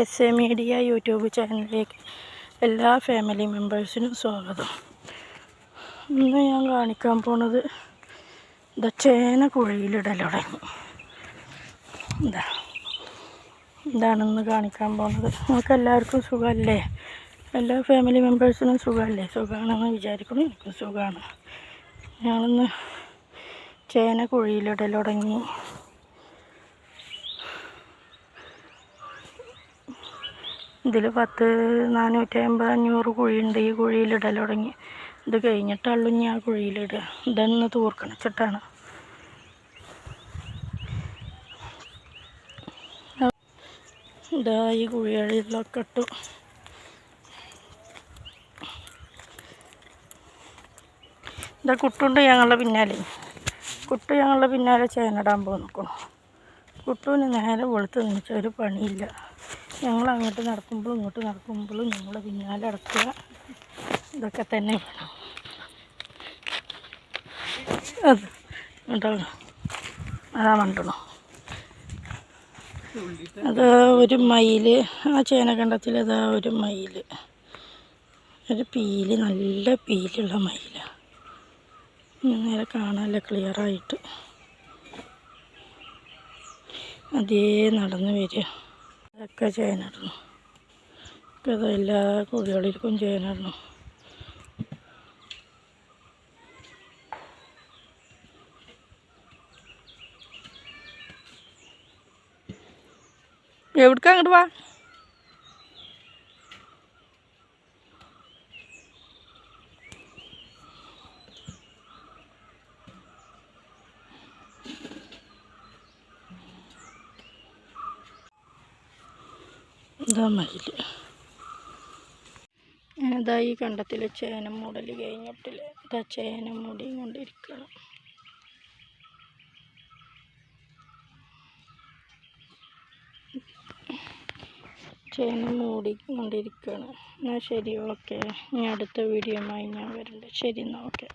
S A media YouTube ചാനലിലേക്ക് എല്ലാ family മെമ്പേഴ്സിനും സ്വാഗതം. ഇന്ന് ഞാൻ കാണിക്കാൻ പോണത് ഇതാ ചേന കുഴിയിലിടലുടങ്ങി എന്താ ഇതാ ഇതാണെന്ന് കാണിക്കാൻ പോണത്. നമുക്ക് എല്ലാവർക്കും സുഖമല്ലേ എല്ലാ ഫാമിലി മെമ്പേഴ്സിനും സുഖമല്ലേ സുഖമാണെന്ന് വിചാരിക്കണം എനിക്കും സുഖമാണ് ഞങ്ങളിന്ന് ചേന കുഴിയിലിടൽ ഇതിൽ പത്ത് നാനൂറ്റി അമ്പത് അഞ്ഞൂറ് കുഴിയുണ്ട് ഈ കുഴിയിലിടൽ തുടങ്ങി. ഇത് കഴിഞ്ഞിട്ടുള്ളൂ ഇനി ആ കുഴിയിലിടുക. ഇതൊന്ന് തൂർക്കണച്ചിട്ടാണ് ഇതാ ഈ കുഴികളിലൊക്കെ ഇട്ടു. ഇതാ കുട്ടുണ്ട് ഞങ്ങളുടെ പിന്നാലെ. കുട്ടു ഞങ്ങളുടെ പിന്നാലെ ചേനടാൻ പോകുന്നു കുട്ടുവിന് നേരെ വെളുത്ത് നിന്നിച്ച ഒരു പണിയില്ല. ഞങ്ങൾ അങ്ങോട്ട് നടക്കുമ്പോഴും ഇങ്ങോട്ട് നടക്കുമ്പോഴും ഞങ്ങൾ പിന്നാലെ അടക്കുക ഇതൊക്കെ തന്നെ വേണം. അത് അതാ മണ്ടണോ. അത് ഒരു മയിൽ ആ ചേനകണ്ടത്തിൽ അതാ ഒരു മയിൽ ഒരു പീൽ നല്ല പീലുള്ള മയിലാണ് നേരെ കാണാനല്ല ക്ലിയറായിട്ട് അതേ നടന്നു വരിക. അതൊക്കെ ചെയ്യാനായിരുന്നു. അത് എല്ലാ കുഴികളിലേക്കും ചെയ്യാനായിരുന്നു. എവിടേക്ക് അങ്ങോട്ട് വാ? ഇതാ മയിൽ ഈ കണ്ടത്തിൽ ചേന മൂടൽ കഴിഞ്ഞിട്ടില്ല? ഇതാ ചേന മൂടിയും കൊണ്ടിരിക്കണം. ചേന മൂടി കൊണ്ടിരിക്കണം. എന്നാൽ ശരി ഓക്കെ. ഇനി അടുത്ത വീഡിയോയുമായി ഞാൻ വരുന്നുണ്ട് ശരി എന്നാൽ ഓക്കെ.